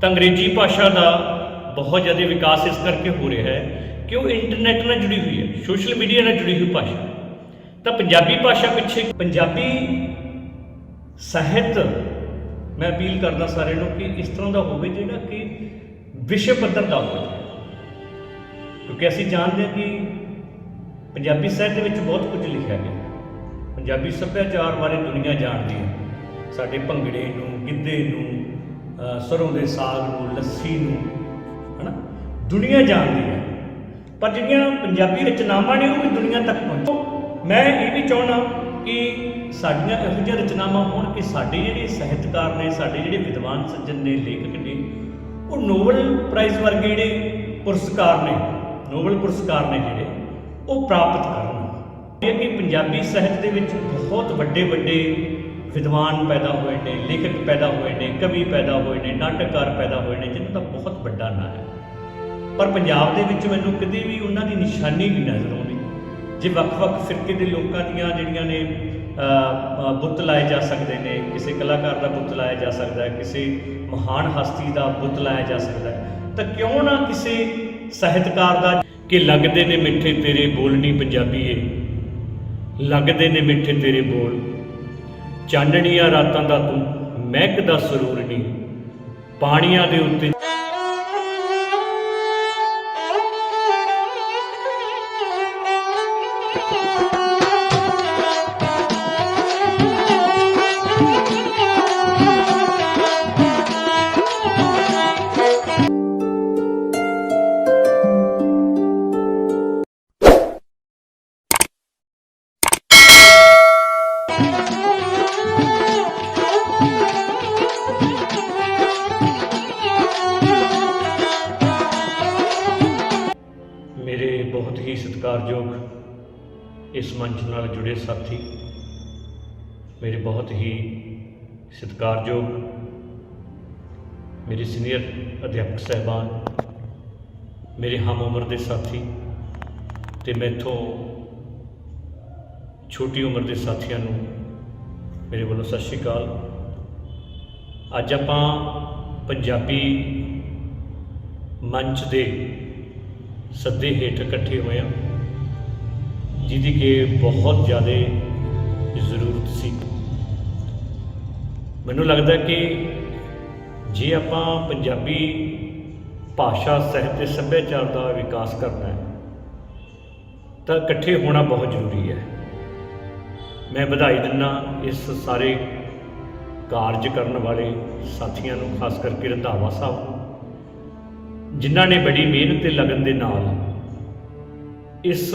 ਤਾਂ ਅੰਗਰੇਜ਼ੀ ਭਾਸ਼ਾ ਦਾ ਬਹੁਤ ਜ਼ਿਆਦਾ ਵਿਕਾਸ ਇਸ ਕਰਕੇ ਹੋ ਰਿਹਾ ਹੈ ਕਿ ਉਹ ਇੰਟਰਨੈਟ ਨਾਲ ਜੁੜੀ ਹੋਈ ਹੈ ਸੋਸ਼ਲ ਮੀਡੀਆ ਨਾਲ ਜੁੜੀ ਹੋਈ ਭਾਸ਼ਾ। ਤਾਂ ਪੰਜਾਬੀ ਭਾਸ਼ਾ ਪਿੱਛੇ ਪੰਜਾਬੀ ਸਾਹਿਤ, ਮੈਂ ਅਪੀਲ ਕਰਦਾ ਸਾਰਿਆਂ ਨੂੰ ਕਿ ਇਸ ਤਰ੍ਹਾਂ ਦਾ ਹੋਵੇ ਜਿਹੜਾ ਕਿ ਵਿਸ਼ੇ ਪੱਧਰ ਦਾ ਹੋਵੇ। ਕਿਉਂਕਿ ਅਸੀਂ ਜਾਣਦੇ ਹਾਂ ਕਿ ਪੰਜਾਬੀ ਸਾਹਿਤ ਦੇ ਵਿੱਚ ਬਹੁਤ ਕੁਝ ਲਿਖਿਆ ਗਿਆ ਪੰਜਾਬੀ ਸੱਭਿਆਚਾਰ ਬਾਰੇ ਦੁਨੀਆ ਜਾਣਦੀ ਹੈ। ਸਾਡੇ ਭੰਗੜੇ ਨੂੰ, ਗਿੱਧੇ ਨੂੰ ਸਰੋਂ ਦੇ ਸਾਗ ਨੂੰ, ਲੱਸੀ ਨੂੰ, ਹਨਾ? ਦੁਨੀਆ ਜਾਣਦੀ ਹੈ। ਪਰ ਜਿਹੜੀਆਂ ਪੰਜਾਬੀ ਰਚਨਾਵਾਂ ਨੇ, ਉਹ ਵੀ ਦੁਨੀਆ ਤੱਕ ਪਹੁੰਚੋ। ਮੈਂ ਇਹ ਵੀ ਚਾਹੁੰਦਾ ਕਿ ਸਾਡੀਆਂ ਇਹੋ ਜਿਹੀਆਂ ਰਚਨਾਵਾਂ ਹੋਣ ਕਿ ਸਾਡੇ ਜਿਹੜੇ ਸਾਹਿਤਕਾਰ ਨੇ, ਸਾਡੇ ਜਿਹੜੇ ਵਿਦਵਾਨ ਸੱਜਣ ਨੇ, ਲੇਖਕ ਨੇ, ਉਹ ਨੋਬਲ ਪ੍ਰਾਈਜ਼ ਵਰਗੇ ਜਿਹੜੇ ਪੁਰਸਕਾਰ ਨੇ, ਨੋਬਲ ਪੁਰਸਕਾਰ ਨੇ ਜਿਹੜੇ, ਉਹ ਪ੍ਰਾਪਤ ਕਰਨ। ਇਹ ਕਿ ਪੰਜਾਬੀ ਸਾਹਿਤ ਦੇ ਵਿੱਚ ਬਹੁਤ ਵੱਡੇ ਵੱਡੇ ਵਿਦਵਾਨ ਪੈਦਾ ਹੋਏ ਨੇ, ਲੇਖਕ ਪੈਦਾ ਹੋਏ ਨੇ, ਕਵੀ ਪੈਦਾ ਹੋਏ ਨੇ, ਨਾਟਕਕਾਰ ਪੈਦਾ ਹੋਏ ਨੇ, ਜਿਨ੍ਹਾਂ ਦਾ ਬਹੁਤ ਵੱਡਾ ਨਾਂ ਹੈ। ਪਰ ਪੰਜਾਬ ਦੇ ਵਿੱਚ ਮੈਨੂੰ ਕਦੇ ਵੀ ਉਹਨਾਂ ਦੀ ਨਿਸ਼ਾਨੀ ਨਹੀਂ ਨਜ਼ਰ ਆਉਂਦੀ। ਜੇ ਵੱਖ-ਵੱਖ ਫਿਰਕੇ ਦੇ ਲੋਕਾਂ ਦੀਆਂ ਜਿਹੜੀਆਂ ਨੇ ਬੁੱਤ ਲਾਏ ਜਾ ਸਕਦੇ ਨੇ, ਕਿਸੇ ਕਲਾਕਾਰ ਦਾ ਬੁੱਤ ਲਾਇਆ ਜਾ ਸਕਦਾ ਹੈ, ਕਿਸੇ ਮਹਾਨ ਹਸਤੀ ਦਾ ਬੁੱਤ ਲਾਇਆ ਜਾ ਸਕਦਾ ਹੈ, ਤਾਂ ਕਿਉਂ ਨਾ ਕਿਸੇ ਸਾਹਿਤਕਾਰ ਦਾ ਕਿ ਲੱਗਦੇ ਨੇ ਮਿੱਠੇ ਤੇਰੇ ਬੋਲਣੀ ਪੰਜਾਬੀਏ, ਲੱਗਦੇ ਨੇ ਮਿੱਠੇ ਤੇਰੇ ਬੋਲ। ਚਾਨਣੀਆਂ ਰਾਤਾਂ ਦਾ ਤੂੰ ਮਹਿਕਦਾ ਸਰੂਰ ਨਹੀਂ ਪਾਣੀਆਂ ਦੇ ਉੱਤੇ ਮੇਰੇ ਸਤਿਕਾਰਯੋਗ ਇਸ ਮੰਚ ਨਾਲ ਜੁੜੇ ਸਾਥੀ, ਮੇਰੇ ਬਹੁਤ ਹੀ ਸਤਿਕਾਰਯੋਗ ਮੇਰੇ ਸੀਨੀਅਰ ਅਧਿਆਪਕ ਸਹਿਬਾਨ, ਮੇਰੇ ਹਮ ਉਮਰ ਦੇ ਸਾਥੀ ਤੇ ਮੈਥੋਂ ਛੋਟੀ ਉਮਰ ਦੇ ਸਾਥੀਆਂ ਨੂੰ ਮੇਰੇ ਵੱਲੋਂ ਸਤਿ ਸ਼੍ਰੀ ਅਕਾਲ। ਅੱਜ ਆਪਾਂ ਪੰਜਾਬੀ ਮੰਚ ਦੇ ਸੱਦੇ ਹੇਠ ਇਕੱਠੇ ਹੋਏ ਹਾਂ। ਜਿਹਦੀ ਕਿ ਬਹੁਤ ਜ਼ਿਆਦਾ ਜ਼ਰੂਰਤ ਸੀ। ਮੈਨੂੰ ਲੱਗਦਾ ਕਿ ਜੇ ਆਪਾਂ ਪੰਜਾਬੀ ਭਾਸ਼ਾ, ਸਾਹਿਤ ਤੇ ਸੱਭਿਆਚਾਰ ਦਾ ਵਿਕਾਸ ਕਰਨਾ ਹੈ, ਤਾਂ ਇਕੱਠੇ ਹੋਣਾ ਬਹੁਤ ਜ਼ਰੂਰੀ ਹੈ। ਮੈਂ ਵਧਾਈ ਦਿੰਦਾ ਇਸ ਸਾਰੇ ਕਾਰਜ ਕਰਨ ਵਾਲੇ ਸਾਥੀਆਂ ਨੂੰ, ਖਾਸ ਕਰਕੇ ਰੰਧਾਵਾ ਸਾਹਿਬ ਜਿਨ੍ਹਾਂ ਨੇ ਬੜੀ ਮਿਹਨਤ ਤੇ ਲਗਨ ਦੇ ਨਾਲ ਇਸ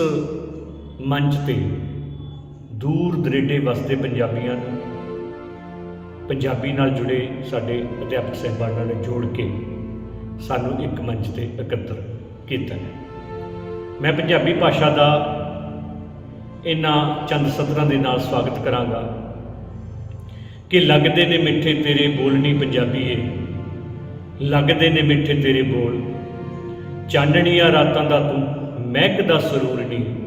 ਮੰਚ ਤੇ ਦੂਰ ਦਰੇਡੇ ਵਸਦੇ ਪੰਜਾਬੀਆਂ ਨੂੰ, ਪੰਜਾਬੀ ਨਾਲ ਜੁੜੇ ਸਾਡੇ ਅਧਿਆਪਕ ਸਹਿਬਾਨਾਂ ਨੇ ਜੋੜ ਕੇ ਸਾਨੂੰ ਇੱਕ ਮੰਚ ਤੇ ਇਕੱਤਰ ਕੀਤਾ ਮੈਂ ਪੰਜਾਬੀ ਭਾਸ਼ਾ ਦਾ ਇਹਨਾਂ ਚੰਦ ਸਤਰਾਂ ਦੇ ਨਾਲ ਸਵਾਗਤ ਕਰਾਂਗਾ ਕਿ ਲੱਗਦੇ ਨੇ ਮਿੱਠੇ ਤੇਰੇ ਬੋਲਣੀ ਪੰਜਾਬੀ ਏ ਲੱਗਦੇ ਨੇ ਮਿੱਠੇ ਤੇਰੇ ਬੋਲ, ਚਾਨਣੀਆਂ ਰਾਤਾਂ ਦਾ ਤੂੰ ਮਹਿਕਦਾ ਸਰੂਰ ਨਹੀਂ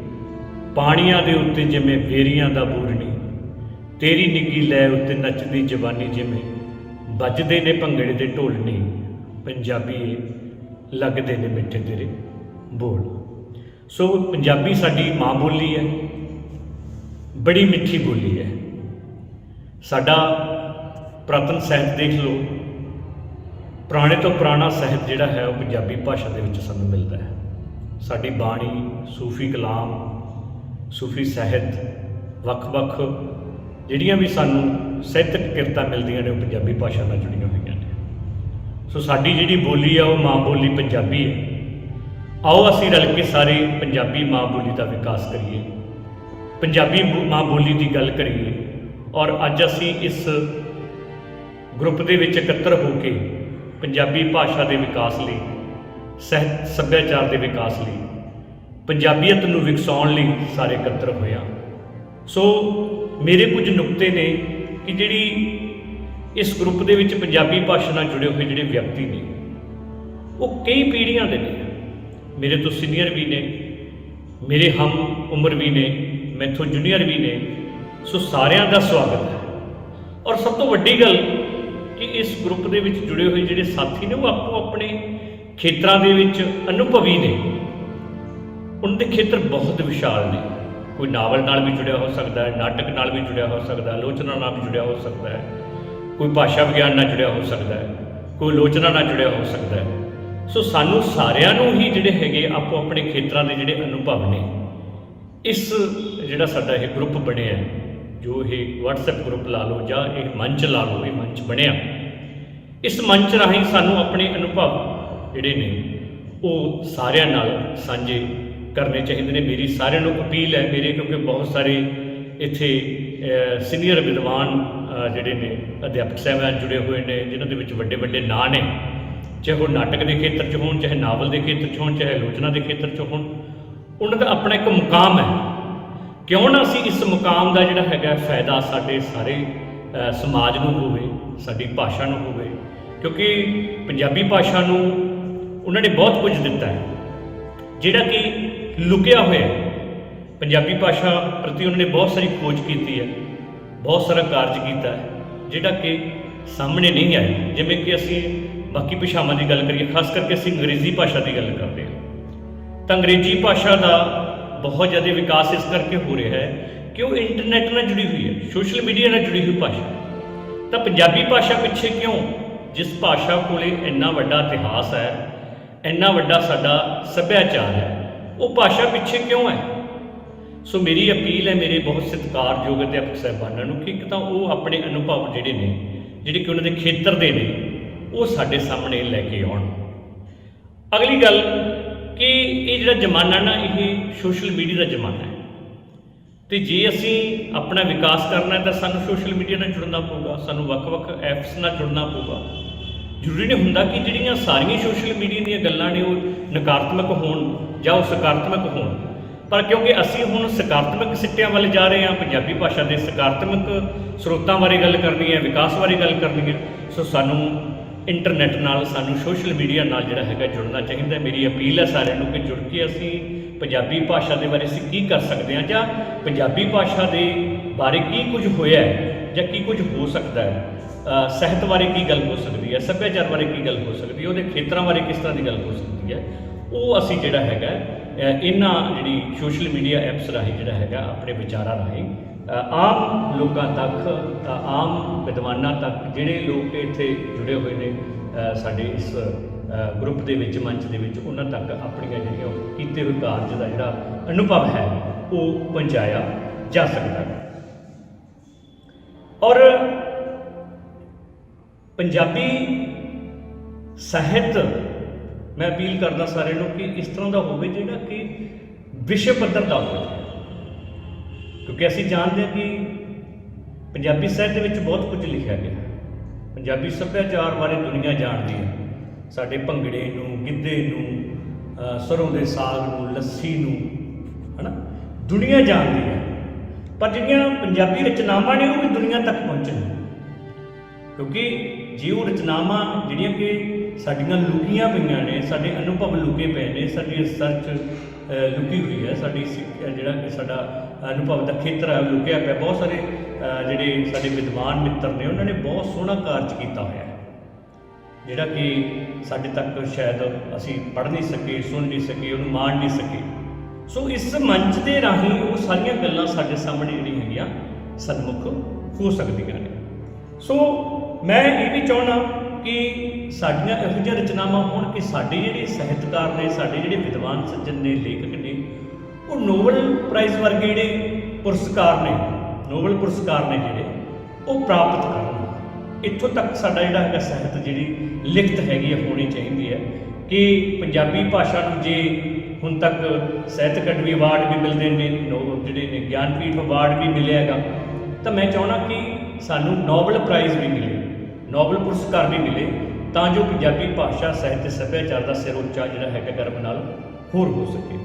ਪਾਣੀਆਂ ਦੇ ਉੱਤੇ ਜਿਵੇਂ ਫੇਰੀਆਂ ਦਾ ਬੂਰਣੀ ਤੇਰੀ ਨਿੱਗੀ ਲੈ ਉੱਤੇ ਨੱਚਦੀ ਜਵਾਨੀ ਜਿਵੇਂ ਵੱਜਦੇ ਨੇ ਭੰਗੜੇ ਦੇ ਢੋਲਣੀ ਪੰਜਾਬੀ ਲੱਗਦੇ ਨੇ ਮਿੱਠੇ ਤੇਰੇ ਬੋਲ। ਸੋ ਪੰਜਾਬੀ ਸਾਡੀ ਮਾਂ ਬੋਲੀ ਹੈ, ਬੜੀ ਮਿੱਠੀ ਬੋਲੀ ਹੈ। ਸਾਡਾ ਪ੍ਰਾਤਨ ਸਾਹਿਤ ਦੇਖ ਲਓ, ਪੁਰਾਣੇ ਤੋਂ ਪੁਰਾਣਾ ਸਾਹਿਤ ਜਿਹੜਾ ਹੈ ਉਹ ਪੰਜਾਬੀ ਭਾਸ਼ਾ ਦੇ ਵਿੱਚ ਸਾਨੂੰ ਮਿਲਦਾ ਹੈ। ਸਾਡੀ ਬਾਣੀ, ਸੂਫੀ ਕਲਾਮ ਸੂਫੀ ਸਾਹਿਤ ਵੱਖ-ਵੱਖ, ਜਿਹੜੀਆਂ ਵੀ ਸਾਨੂੰ ਸਾਹਿਤਕ ਕਿਰਤਾਂ ਮਿਲਦੀਆਂ ਨੇ, ਉਹ ਪੰਜਾਬੀ ਭਾਸ਼ਾ ਨਾਲ ਜੁੜੀਆਂ ਹੋਈਆਂ ਨੇ। ਸੋ ਸਾਡੀ ਜਿਹੜੀ ਬੋਲੀ ਆ, ਉਹ ਮਾਂ ਬੋਲੀ ਪੰਜਾਬੀ ਹੈ। ਆਓ ਅਸੀਂ ਰਲ ਕੇ ਸਾਰੇ ਪੰਜਾਬੀ ਮਾਂ ਬੋਲੀ ਦਾ ਵਿਕਾਸ ਕਰੀਏ। ਪੰਜਾਬੀ ਮਾਂ ਬੋਲੀ ਦੀ ਗੱਲ ਕਰੀਏ। ਔਰ ਅੱਜ ਅਸੀਂ ਇਸ ਗਰੁੱਪ ਦੇ ਵਿੱਚ ਇਕੱਤਰ ਹੋ ਕੇ ਪੰਜਾਬੀ ਭਾਸ਼ਾ ਦੇ ਵਿਕਾਸ ਲਈ, ਸਹਿਤ, ਸੱਭਿਆਚਾਰ ਦੇ ਵਿਕਾਸ ਲਈ ਪੰਜਾਬੀਅਤ ਨੂੰ ਵਿਕਸਾਉਣ ਲਈ ਸਾਰੇ ਇਕੱਤਰ ਹੋਏ ਹਾਂ ਸੋ ਮੇਰੇ ਕੁਝ ਨੁਕਤੇ ਨੇ ਕਿ ਜਿਹੜੀ ਇਸ ਗਰੁੱਪ ਦੇ ਵਿੱਚ ਪੰਜਾਬੀ ਭਾਸ਼ਾ ਨਾਲ ਜੁੜੇ ਹੋਏ ਜਿਹੜੇ ਵਿਅਕਤੀ ਨੇ, ਉਹ ਕਈ ਪੀੜ੍ਹੀਆਂ ਦੇ ਨੇ। ਮੇਰੇ ਤੋਂ ਸੀਨੀਅਰ ਵੀ ਨੇ, ਮੇਰੇ ਹਮ ਉਮਰ ਵੀ ਨੇ, ਮੈਥੋਂ ਜੂਨੀਅਰ ਵੀ ਨੇ। ਸੋ ਸਾਰਿਆਂ ਦਾ ਸਵਾਗਤ ਹੈ। ਔਰ ਸਭ ਤੋਂ ਵੱਡੀ ਗੱਲ ਕਿ ਇਸ ਗਰੁੱਪ ਦੇ ਵਿੱਚ ਜੁੜੇ ਹੋਏ ਜਿਹੜੇ ਸਾਥੀ ਨੇ, ਉਹ ਆਪੋ ਆਪਣੇ ਖੇਤਰਾਂ ਦੇ ਵਿੱਚ ਅਨੁਭਵੀ ਨੇ। ਉਹਨਾਂ ਦੇ ਖੇਤਰ ਬਹੁਤ ਵਿਸ਼ਾਲ ਨੇ। ਕੋਈ ਨਾਵਲ ਨਾਲ ਵੀ ਜੁੜਿਆ ਹੋ ਸਕਦਾ ਹੈ, ਨਾਟਕ ਨਾਲ ਵੀ ਜੁੜਿਆ ਹੋ ਸਕਦਾ ਹੈ, ਆਲੋਚਨਾ ਨਾਲ ਵੀ ਜੁੜਿਆ ਹੋ ਸਕਦਾ ਹੈ, ਕੋਈ ਭਾਸ਼ਾ ਵਿਗਿਆਨ ਨਾਲ ਜੁੜਿਆ ਹੋ ਸਕਦਾ ਹੈ, ਕੋਈ ਆਲੋਚਨਾ ਨਾਲ ਜੁੜਿਆ ਹੋ ਸਕਦਾ ਹੈ। ਸੋ ਸਾਨੂੰ ਸਾਰਿਆਂ ਨੂੰ ਹੀ ਜਿਹੜੇ ਹੈਗੇ ਆਪੋ ਆਪਣੇ ਖੇਤਰਾਂ ਦੇ ਜਿਹੜੇ ਅਨੁਭਵ ਨੇ, ਇਸ ਜਿਹੜਾ ਸਾਡਾ ਇਹ ਗਰੁੱਪ ਬਣਿਆ ਜੋ ਇਹ WhatsApp ਗਰੁੱਪ ਲਾ ਲਓ ਜਾਂ ਇਹ ਮੰਚ ਲਾ ਲਓ, ਇਹ ਮੰਚ ਬਣਿਆ, ਇਸ ਮੰਚ ਰਾਹੀਂ ਸਾਨੂੰ ਆਪਣੇ ਅਨੁਭਵ ਜਿਹੜੇ ਨੇ, ਉਹ ਸਾਰਿਆਂ ਨਾਲ ਸਾਂਝੇ ਕਰਨੇ ਚਾਹੀਦੇ ਨੇ। ਮੇਰੀ ਸਾਰਿਆਂ ਨੂੰ ਅਪੀਲ ਹੈ, ਮੇਰੇ ਕਿਉਂਕਿ ਬਹੁਤ ਸਾਰੇ ਇੱਥੇ ਸੀਨੀਅਰ ਵਿਦਵਾਨ ਜਿਹੜੇ ਨੇ, ਅਧਿਆਪਕ ਸਾਹਿਬਾਨ ਜੁੜੇ ਹੋਏ ਨੇ, ਜਿਨ੍ਹਾਂ ਦੇ ਵਿੱਚ ਵੱਡੇ ਵੱਡੇ ਨਾਂ ਨੇ। ਚਾਹੇ ਉਹ ਨਾਟਕ ਦੇ ਖੇਤਰ 'ਚ ਹੋਣ, ਚਾਹੇ ਨਾਵਲ ਦੇ ਖੇਤਰ 'ਚ ਹੋਣ, ਚਾਹੇ ਆਲੋਚਨਾ ਦੇ ਖੇਤਰ 'ਚ ਹੋਣ, ਉਹਨਾਂ ਦਾ ਆਪਣਾ ਇੱਕ ਮੁਕਾਮ ਹੈ। ਕਿਉਂ ਨਾ ਅਸੀਂ ਇਸ ਮੁਕਾਮ ਦਾ ਜਿਹੜਾ ਹੈਗਾ ਫਾਇਦਾ ਸਾਡੇ ਸਾਰੇ ਸਮਾਜ ਨੂੰ ਹੋਵੇ, ਸਾਡੀ ਭਾਸ਼ਾ ਨੂੰ ਹੋਵੇ, ਕਿਉਂਕਿ ਪੰਜਾਬੀ ਭਾਸ਼ਾ ਨੂੰ ਉਹਨਾਂ ਨੇ ਬਹੁਤ ਕੁਝ ਦਿੱਤਾ ਹੈ। ਜਿਹੜਾ ਕਿ ਲੁਕਿਆ ਹੋਇਆ ਪੰਜਾਬੀ ਭਾਸ਼ਾ ਪ੍ਰਤੀ ਉਹਨਾਂ ਨੇ ਬਹੁਤ ਸਾਰੀ ਖੋਜ ਕੀਤੀ ਹੈ, ਬਹੁਤ ਸਾਰਾ ਕਾਰਜ ਕੀਤਾ ਹੈ, ਜਿਹੜਾ ਕਿ ਸਾਹਮਣੇ ਨਹੀਂ ਆਇਆ। ਜਿਵੇਂ ਕਿ ਅਸੀਂ ਬਾਕੀ ਭਾਸ਼ਾਵਾਂ ਦੀ ਗੱਲ ਕਰੀਏ, ਖਾਸ ਕਰਕੇ ਅਸੀਂ ਅੰਗਰੇਜ਼ੀ ਭਾਸ਼ਾ ਦੀ ਗੱਲ ਕਰਦੇ ਹਾਂ। ਤਾਂ ਅੰਗਰੇਜ਼ੀ ਭਾਸ਼ਾ ਦਾ ਬਹੁਤ ਜ਼ਿਆਦਾ ਵਿਕਾਸ ਇਸ ਕਰਕੇ ਹੋ ਰਿਹਾ ਹੈ ਕਿ ਉਹ ਇੰਟਰਨੈਟ ਨਾਲ ਜੁੜੀ ਹੋਈ ਹੈ, ਸੋਸ਼ਲ ਮੀਡੀਆ ਨਾਲ ਜੁੜੀ ਹੋਈ ਭਾਸ਼ਾ। ਤਾਂ ਪੰਜਾਬੀ ਭਾਸ਼ਾ ਪਿੱਛੇ ਕਿਉਂ? ਜਿਸ ਭਾਸ਼ਾ ਕੋਲੇ ਇੰਨਾ ਵੱਡਾ ਇਤਿਹਾਸ ਹੈ, ਇੰਨਾ ਵੱਡਾ ਸਾਡਾ ਸੱਭਿਆਚਾਰ ਹੈ ਉਹ ਭਾਸ਼ਾ ਪਿੱਛੇ ਕਿਉਂ ਹੈ? ਸੋ ਮੇਰੀ ਅਪੀਲ ਹੈ, ਮੇਰੇ ਬਹੁਤ ਸਤਿਕਾਰਯੋਗ ਅਧਿਆਪਕ ਸਾਹਿਬਾਨਾਂ ਨੂੰ ਕਿ ਇੱਕ ਤਾਂ ਉਹ ਆਪਣੇ ਅਨੁਭਵ ਜਿਹੜੇ ਨੇ, ਜਿਹੜੇ ਕਿ ਉਹਨਾਂ ਦੇ ਖੇਤਰ ਦੇ ਨੇ, ਉਹ ਸਾਡੇ ਸਾਹਮਣੇ ਲੈ ਕੇ ਆਉਣ। ਅਗਲੀ ਗੱਲ ਕਿ ਇਹ ਜਿਹੜਾ ਜ਼ਮਾਨਾ ਨਾ, ਇਹ ਸੋਸ਼ਲ ਮੀਡੀਆ ਦਾ ਜ਼ਮਾਨਾ ਹੈ। ਤੇ ਜੇ ਅਸੀਂ ਆਪਣਾ ਵਿਕਾਸ ਕਰਨਾ ਹੈ, ਤਾਂ ਸਾਨੂੰ ਸੋਸ਼ਲ ਮੀਡੀਆ ਨਾਲ ਜੁੜਨਾ ਪਊਗਾ, ਸਾਨੂੰ ਵੱਖ-ਵੱਖ ਐਪਸ ਨਾਲ ਜੁੜਨਾ ਪਊਗਾ। ਜ਼ਰੂਰੀ ਨਹੀਂ ਹੁੰਦਾ ਕਿ ਜਿਹੜੀਆਂ ਸਾਰੀਆਂ ਸੋਸ਼ਲ ਮੀਡੀਆ ਦੀਆਂ ਗੱਲਾਂ ਨੇ ਉਹ ਨਕਾਰਾਤਮਕ ਹੋਣ ਜਾਂ ਉਹ ਸਕਾਰਾਤਮਕ ਹੋਣ। ਪਰ ਕਿਉਂਕਿ ਅਸੀਂ ਹੁਣ ਸਕਾਰਾਤਮਕ ਸਿੱਟਿਆਂ ਵੱਲ ਜਾ ਰਹੇ ਹਾਂ, ਪੰਜਾਬੀ ਭਾਸ਼ਾ ਦੇ ਸਕਾਰਾਤਮਕ ਸਰੋਤਾਂ ਬਾਰੇ ਗੱਲ ਕਰਨੀ ਹੈ, ਵਿਕਾਸ ਬਾਰੇ ਗੱਲ ਕਰਨੀ ਹੈ, ਸੋ ਸਾਨੂੰ ਇੰਟਰਨੈਟ ਨਾਲ, ਸਾਨੂੰ ਸੋਸ਼ਲ ਮੀਡੀਆ ਨਾਲ ਜਿਹੜਾ ਹੈਗਾ ਜੁੜਨਾ ਚਾਹੀਦਾ ਮੇਰੀ ਅਪੀਲ ਹੈ ਸਾਰਿਆਂ ਨੂੰ ਕਿ ਜੁੜ ਕੇ ਅਸੀਂ ਪੰਜਾਬੀ ਭਾਸ਼ਾ ਦੇ ਬਾਰੇ ਅਸੀਂ ਕੀ ਕਰ ਸਕਦੇ ਹਾਂ ਜਾਂ ਪੰਜਾਬੀ ਭਾਸ਼ਾ ਦੇ ਬਾਰੇ ਕੀ ਕੁਝ ਹੋਇਆ ਹੈ ਜਾਂ ਕੀ ਕੁਝ ਹੋ ਸਕਦਾ ਹੈ। ਸਾਹਿਤ ਬਾਰੇ ਕੀ ਗੱਲ ਹੋ ਸਕਦੀ ਹੈ ਸੱਭਿਆਚਾਰ ਬਾਰੇ ਕੀ ਗੱਲ ਹੋ ਸਕਦੀ ਹੈ ਉਹਦੇ ਖੇਤਰਾਂ ਬਾਰੇ ਕਿਸ ਤਰ੍ਹਾਂ ਦੀ ਗੱਲ ਹੋ ਸਕਦੀ ਹੈ ਉਹ ਅਸੀਂ ਜਿਹੜਾ ਹੈਗਾ ਇਹਨਾਂ ਜਿਹੜੀ ਸੋਸ਼ਲ ਮੀਡੀਆ ਐਪਸ ਰਾਹੀਂ ਜਿਹੜਾ ਹੈਗਾ ਆਪਣੇ ਵਿਚਾਰਾਂ ਰਾਹੀਂ ਆਮ ਲੋਕਾਂ ਤੱਕ ਅ, ਆਮ ਵਿਦਵਾਨਾਂ ਤੱਕ ਜਿਹੜੇ ਲੋਕ ਇੱਥੇ ਜੁੜੇ ਹੋਏ ਨੇ ਸਾਡੇ ਇਸ ਗਰੁੱਪ ਦੇ ਵਿੱਚ ਮੰਚ ਦੇ ਵਿੱਚ ਉਹਨਾਂ ਤੱਕ ਆਪਣੀਆਂ ਜਿਹੜੀਆਂ ਉਹ ਕੀਤੇ ਹੋਏ ਕਾਰਜ ਦਾ ਜਿਹੜਾ ਅਨੁਭਵ ਹੈ ਉਹ ਪਹੁੰਚਾਇਆ ਜਾ ਸਕਦਾ ਹੈ। ਔਰ ਪੰਜਾਬੀ ਸਾਹਿਤ ਮੈਂ ਅਪੀਲ ਕਰਦਾ ਸਾਰਿਆਂ ਨੂੰ ਕਿ ਇਸ ਤਰ੍ਹਾਂ ਦਾ ਹੋਵੇ ਜਿਹੜਾ ਕਿ ਵਿਸ਼ਵ ਪੱਧਰ ਦਾ ਹੋਵੇ। ਕਿਉਂਕਿ ਅਸੀਂ ਜਾਣਦੇ ਹਾਂ ਕਿ ਪੰਜਾਬੀ ਸਾਹਿਤ ਦੇ ਵਿੱਚ ਬਹੁਤ ਕੁਝ ਲਿਖਿਆ ਗਿਆ ਪੰਜਾਬੀ ਸੱਭਿਆਚਾਰ ਬਾਰੇ ਦੁਨੀਆ ਜਾਣਦੀ ਹੈ। ਸਾਡੇ ਭੰਗੜੇ ਨੂੰ ਗਿੱਧੇ ਨੂੰ ਅ, ਸਰੋਂ ਦੇ ਸਾਗ ਨੂੰ ਲੱਸੀ ਨੂੰ ਹਨਾ? ਦੁਨੀਆ ਜਾਣਦੀ ਹੈ। ਪਰ ਜਿਹੜੀਆਂ ਪੰਜਾਬੀ ਰਚਨਾਵਾਂ ਨੇ ਉਹ ਵੀ ਦੁਨੀਆ ਤੱਕ ਪਹੁੰਚਣ ਕਿਉਂਕਿ ਜੇ ਉਹ ਰਚਨਾਵਾਂ ਜਿਹੜੀਆਂ ਕਿ ਸਾਡੀਆਂ ਲੁਕੀਆਂ ਪਈਆਂ ਨੇ ਸਾਡੇ ਅਨੁਭਵ ਲੁਕੇ ਪਏ ਨੇ ਸਾਡੀ ਰਿਸਰਚ ਅ, ਲੁਕੀ ਹੋਈ ਹੈ ਸਾਡੀ ਸਿ- ਜਿਹੜਾ ਕਿ ਸਾਡਾ ਅਨੁਭਵ ਦਾ ਖੇਤਰ ਹੈ ਉਹ ਲੁਕਿਆ ਪਿਆ। ਬਹੁਤ ਸਾਰੇ ਜਿਹੜੇ ਸਾਡੇ ਵਿਦਵਾਨ ਮਿੱਤਰ ਨੇ ਉਹਨਾਂ ਨੇ ਬਹੁਤ ਸੋਹਣਾ ਕਾਰਜ ਕੀਤਾ ਹੋਇਆ ਹੈ। ਜਿਹੜਾ ਕਿ ਸਾਡੇ ਤੱਕ ਸ਼ਾਇਦ ਅਸੀਂ ਪੜ੍ਹ ਨਹੀਂ ਸਕੇ ਸੁਣ ਨਹੀਂ ਸਕੇ ਉਹਨੂੰ ਮਾਣ ਨਹੀਂ ਸਕੇ। ਸੋ ਇਸ ਮੰਚ ਦੇ ਰਾਹੀਂ ਉਹ ਸਾਰੀਆਂ ਗੱਲਾਂ ਸਾਡੇ ਸਾਹਮਣੇ ਜਿਹੜੀਆਂ ਹੈਗੀਆਂ ਸਨਮੁਖ ਹੋ ਸਕਦੀਆਂ ਨੇ। ਸੋ ਮੈਂ ਇਹ ਵੀ ਚਾਹੁੰਦਾ ਕਿ ਸਾਡੀਆਂ ਇਹੋ ਜਿਹੀਆਂ ਰਚਨਾਵਾਂ ਹੋਣ ਕਿ ਸਾਡੇ ਜਿਹੜੇ ਸਾਹਿਤਕਾਰ ਨੇ, ਸਾਡੇ ਜਿਹੜੇ ਵਿਦਵਾਨ ਸੱਜਣ ਨੇ, ਲੇਖਕ ਨੇ, ਉਹ ਨੋਬਲ ਪ੍ਰਾਈਜ਼ ਵਰਗੇ ਜਿਹੜੇ ਪੁਰਸਕਾਰ ਨੇ ਨੋਬਲ ਪੁਰਸਕਾਰ ਨੇ ਜਿਹੜੇ, ਉਹ ਪ੍ਰਾਪਤ ਕਰਨ। ਇੱਥੋਂ ਤੱਕ ਸਾਡਾ ਜਿਹੜਾ ਹੈਗਾ ਸਾਹਿਤ ਜਿਹੜੀ ਲਿਖਤ ਹੈਗੀ ਹੈ ਹੋਣੀ ਚਾਹੀਦੀ ਹੈ ਕਿ ਪੰਜਾਬੀ ਭਾਸ਼ਾ ਨੂੰ ਜੇ ਹੁਣ ਤੱਕ ਸਾਹਿਤ ਅਕੈਡਮੀ ਅਵਾਰਡ ਵੀ ਮਿਲਦੇ ਨੇ, ਨੋ ਜਿਹੜੇ ਨੇ, ਗਿਆਨਪੀਠ ਅਵਾਰਡ ਵੀ ਮਿਲਿਆ ਹੈਗਾ, ਤਾਂ ਮੈਂ ਚਾਹਣਾ ਕਿ ਸਾਨੂੰ ਨੋਬਲ ਪ੍ਰਾਈਜ਼ ਵੀ ਮਿਲੇ। ਨੋਬਲ ਪੁਰਸਕਾਰ ਵੀ ਮਿਲੇ, ਤਾਂ ਜੋ ਪੰਜਾਬੀ ਭਾਸ਼ਾ, ਸਾਹਿਤ ਤੇ ਸੱਭਿਆਚਾਰ ਦਾ ਸਿਰ ਉੱਚਾ ਜਿਹੜਾ ਹੈਗਾ ਗਰਭ ਨਾਲ ਹੋਰ ਹੋ ਸਕੇ।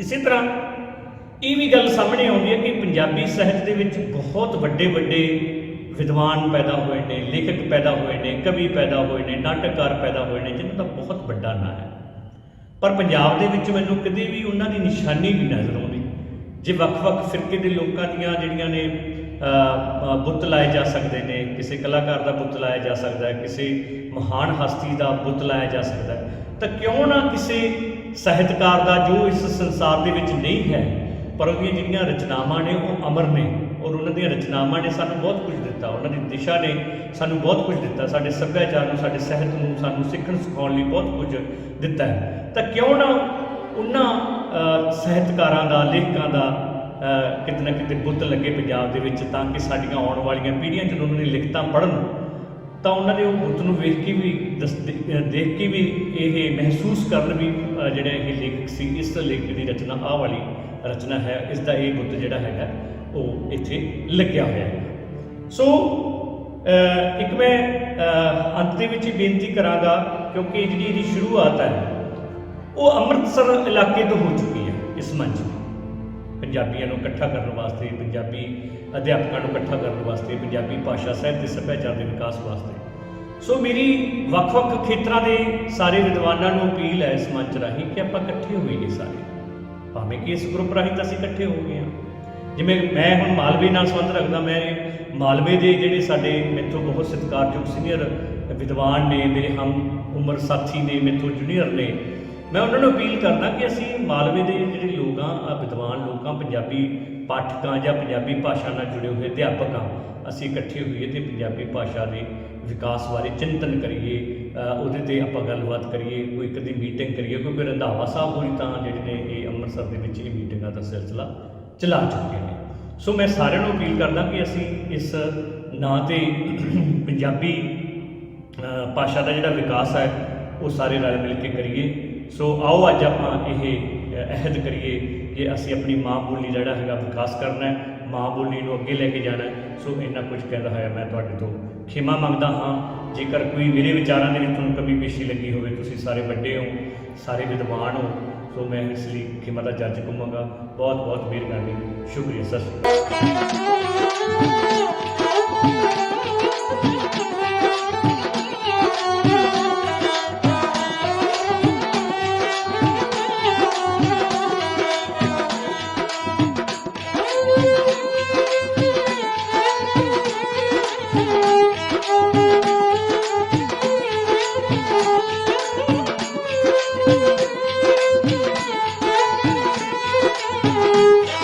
ਇਸੇ ਤਰ੍ਹਾਂ ਇਹ ਵੀ ਗੱਲ ਸਾਹਮਣੇ ਆਉਂਦੀ ਹੈ ਕਿ ਪੰਜਾਬੀ ਸਾਹਿਤ ਦੇ ਵਿੱਚ ਬਹੁਤ ਵੱਡੇ ਵੱਡੇ ਵਿਦਵਾਨ ਪੈਦਾ ਹੋਏ ਨੇ, ਲੇਖਕ ਪੈਦਾ ਹੋਏ ਨੇ, ਕਵੀ ਪੈਦਾ ਹੋਏ ਨੇ, ਨਾਟਕਕਾਰ ਪੈਦਾ ਹੋਏ ਨੇ, ਜਿਨ੍ਹਾਂ ਦਾ ਬਹੁਤ ਵੱਡਾ ਨਾਂ ਹੈ। ਪਰ ਪੰਜਾਬ ਦੇ ਵਿੱਚ ਮੈਨੂੰ ਕਦੇ ਵੀ ਉਹਨਾਂ ਦੀ ਨਿਸ਼ਾਨੀ ਨਹੀਂ ਨਜ਼ਰ ਆਉਂਦੀ ਜੇ ਵੱਖ-ਵੱਖ ਫਿਰਕੇ ਦੇ ਲੋਕਾਂ ਦੀਆਂ ਜਿਹੜੀਆਂ ਨੇ ਬੁੱਤ ਲਾਏ ਜਾ ਸਕਦੇ ਨੇ, ਕਿਸੇ ਕਲਾਕਾਰ ਦਾ ਬੁੱਤ ਲਾਇਆ ਜਾ ਸਕਦਾ ਹੈ, ਕਿਸੇ ਮਹਾਨ ਹਸਤੀ ਦਾ ਬੁੱਤ ਲਾਇਆ ਜਾ ਸਕਦਾ ਹੈ, ਤਾਂ ਕਿਉਂ ਨਾ ਕਿਸੇ ਸਾਹਿਤਕਾਰ ਦਾ ਜੋ ਇਸ ਸੰਸਾਰ ਦੇ ਵਿੱਚ ਨਹੀਂ ਹੈ, ਪਰ ਉਹਦੀਆਂ ਜਿਹੜੀਆਂ ਰਚਨਾਵਾਂ ਨੇ ਉਹ ਅਮਰ ਨੇ, ਔਰ ਉਹਨਾਂ ਦੀਆਂ ਰਚਨਾਵਾਂ ਨੇ ਸਾਨੂੰ ਬਹੁਤ ਕੁਝ ਦਿੱਤਾ, ਉਹਨਾਂ ਦੀ ਦਿਸ਼ਾ ਨੇ ਸਾਨੂੰ ਬਹੁਤ ਕੁਝ ਦਿੱਤਾ, ਸਾਡੇ ਸੱਭਿਆਚਾਰ ਨੂੰ, ਸਾਡੇ ਸਾਹਿਤ ਨੂੰ, ਸਾਨੂੰ ਸਿੱਖਣ ਸਿਖਾਉਣ ਲਈ ਬਹੁਤ ਕੁਝ ਦਿੱਤਾ ਹੈ। ਤਾਂ ਕਿਉਂ ਨਾ ਉਹਨਾਂ ਸਾਹਿਤਕਾਰਾਂ ਦਾ ਲੇਖਕਾਂ ਦਾ ਅ, ਕਿਤੇ ਨਾ ਕਿਤੇ ਬੁੱਤ ਲੱਗੇ ਪੰਜਾਬ ਦੇ ਵਿੱਚ ਤਾਂ ਕਿ ਸਾਡੀਆਂ ਆਉਣ ਵਾਲੀਆਂ ਪੀੜ੍ਹੀਆਂ ਜਦੋਂ ਉਹਨਾਂ ਦੀ ਲਿਖਤਾਂ ਪੜ੍ਹਨ ਤਾਂ ਉਹਨਾਂ ਦੇ ਉਹ ਬੁੱਤ ਨੂੰ ਵੇਖ ਕੇ ਵੀ ਦਸ- ਦੇਖ ਕੇ ਵੀ ਇਹ ਮਹਿਸੂਸ ਕਰਨ ਵੀ ਅ, ਜਿਹੜਾ ਇਹ ਲੇਖਕ ਸੀ ਇਸ ਲੇਖਕ ਦੀ ਰਚਨਾ ਆਹ ਵਾਲੀ ਰਚਨਾ ਹੈ ਇਸ ਦਾ ਇਹ ਬੁੱਤ ਜਿਹੜਾ ਹੈਗਾ ਉਹ ਇੱਥੇ ਲੱਗਿਆ ਹੋਇਆ ਹੈ। ਸੋ ਇੱਕ ਮੈਂ ਅੰਤ ਦੇ ਵਿੱਚ ਹੀ ਬੇਨਤੀ ਕਰਾਂਗਾ ਕਿਉਂਕਿ ਜਿਹੜੀ ਇਹਦੀ ਸ਼ੁਰੂਆਤ ਹੈ ਉਹ ਅੰਮ੍ਰਿਤਸਰ ਇਲਾਕੇ ਤੋਂ ਹੋ ਚੁੱਕੀ ਹੈ, ਇਸ ਮੰਚ ਤੇ ਪੰਜਾਬੀਆਂ ਨੂੰ ਇਕੱਠਾ ਕਰਨ ਵਾਸਤੇ, ਪੰਜਾਬੀ ਅਧਿਆਪਕਾਂ ਨੂੰ ਇਕੱਠਾ ਕਰਨ ਵਾਸਤੇ, ਪੰਜਾਬੀ ਭਾਸ਼ਾ ਸਾਹਿਤ ਤੇ ਸੱਭਿਆਚਾਰ ਦੇ ਵਿਕਾਸ ਵਾਸਤੇ। ਸੋ ਮੇਰੀ ਵੱਖ-ਵੱਖ ਖੇਤਰਾਂ ਦੇ ਸਾਰੇ ਵਿਦਵਾਨਾਂ ਨੂੰ ਅਪੀਲ ਹੈ ਇਸ ਮੰਚ ਰਾਹੀਂ ਕਿ ਆਪਾਂ ਇਕੱਠੇ ਹੋਈਏ ਸਾਰੇ। ਭਾਵੇਂ ਕਿ ਇਸ ਗਰੁੱਪ ਰਾਹੀਂ ਤਾਂ ਅਸੀਂ ਇਕੱਠੇ ਹੋ ਗਏ ਹਾਂ। ਜਿਵੇਂ ਮੈਂ ਹੁਣ ਮਾਲਵੇ ਨਾਲ ਸੰਬੰਧ ਰੱਖਦਾ, ਮੈਂ ਮਾਲਵੇ ਦੇ ਜਿਹੜੇ ਸਾਡੇ ਮੇਥੋਂ ਬਹੁਤ ਸਤਿਕਾਰਯੋਗ ਸੀਨੀਅਰ ਵਿਦਵਾਨ ਨੇ, ਮੇਰੇ ਹਮ ਉਮਰ ਸਾਥੀ ਨੇ, ਮੇਥੋਂ ਜੂਨੀਅਰ ਨੇ ਮੈਂ ਉਹਨਾਂ ਨੂੰ ਅਪੀਲ ਕਰਦਾ ਕਿ ਅਸੀਂ ਮਾਲਵੇ ਦੇ ਜਿਹੜੇ ਲੋਕ ਆ ਆ ਵਿਦਵਾਨ ਲੋਕਾਂ, ਪੰਜਾਬੀ ਪਾਠਕਾਂ ਜਾਂ ਪੰਜਾਬੀ ਭਾਸ਼ਾ ਨਾਲ ਜੁੜੇ ਹੋਏ ਅਧਿਆਪਕ ਆ ਅਸੀਂ ਇਕੱਠੇ ਹੋਈਏ ਤੇ ਪੰਜਾਬੀ ਭਾਸ਼ਾ ਦੇ ਵਿਕਾਸ ਬਾਰੇ ਚਿੰਤਨ ਕਰੀਏ ਉਹਦੇ ਤੇ ਆਪਾਂ ਗੱਲਬਾਤ ਕਰੀਏ, ਕੋਈ ਕਦੀ ਮੀਟਿੰਗ ਕਰੀਏ, ਕਿਉਂਕਿ ਰੰਧਾਵਾ ਸਾਹਿਬ ਹੋਰੀ ਤਾਂ ਜਿਹੜੇ ਨੇ ਇਹ ਅੰਮ੍ਰਿਤਸਰ ਦੇ ਵਿੱਚ ਇਹ ਮੀਟਿੰਗਾਂ ਦਾ ਸਿਲਸਿਲਾ ਚਲਾ ਚੁੱਕੇ ਨੇ। ਸੋ ਮੈਂ ਸਾਰਿਆਂ ਨੂੰ ਅਪੀਲ ਕਰਦਾ ਕਿ ਅਸੀਂ ਇਸ ਨਾਂ ਤੇ ਪੰਜਾਬੀ ਭਾਸ਼ਾ ਦਾ ਜਿਹੜਾ ਵਿਕਾਸ ਹੈ, ਉਹ ਸਾਰੇ ਰਲ ਮਿਲ ਕੇ ਕਰੀਏ। ਸੋ ਆਓ ਅੱਜ ਆਪਾਂ ਇਹ ਅਹਿਦ ਕਰੀਏ ਕਿ ਅਸੀਂ ਆਪਣੀ ਮਾਂ ਬੋਲੀ ਜਿਹੜਾ ਹੈਗਾ ਵਿਕਾਸ ਕਰਨਾ ਹੈ, ਮਾਂ ਬੋਲੀ ਨੂੰ ਅੱਗੇ ਲੈ ਕੇ ਜਾਣਾ ਸੋ ਇੰਨਾ ਕੁਝ ਕਹਿੰਦਾ ਹੋਇਆ ਮੈਂ ਤੁਹਾਡੇ ਤੋਂ। ਖਿਮਾ ਮੰਗਦਾ ਹਾਂ, ਜੇਕਰ ਕੋਈ ਮੇਰੇ ਵਿਚਾਰਾਂ ਦੇ ਵਿੱਚ ਤੁਹਾਨੂੰ ਕਮੀ ਪੇਸ਼ੀ ਲੱਗੀ ਹੋਵੇ, ਤੁਸੀਂ ਸਾਰੇ ਵੱਡੇ ਹੋ, ਸਾਰੇ ਵਿਦਵਾਨ ਹੋ, ਸੋ ਮੈਂ ਇਸ ਲਈ ਖਿਮਾ ਦਾ ਜੱਜ ਕਹਾਂਗਾ ਬਹੁਤ ਬਹੁਤ ਮਿਹਰਬਾਨੀ। ਸ਼ੁਕਰੀਆ, ਸਤਿ ਸ਼੍ਰੀ ਅਕਾਲ।